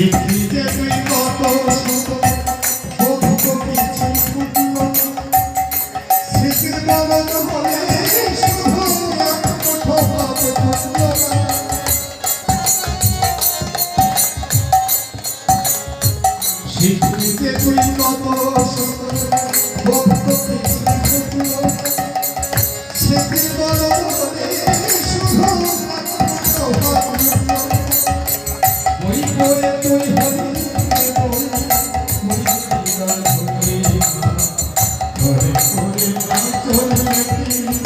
শিখিতে তুই কত শত কিছু ফুটল শিখির বাগান হলে শুধু ফুটল না। শিখিতে তুই কত শত কিছু คนละที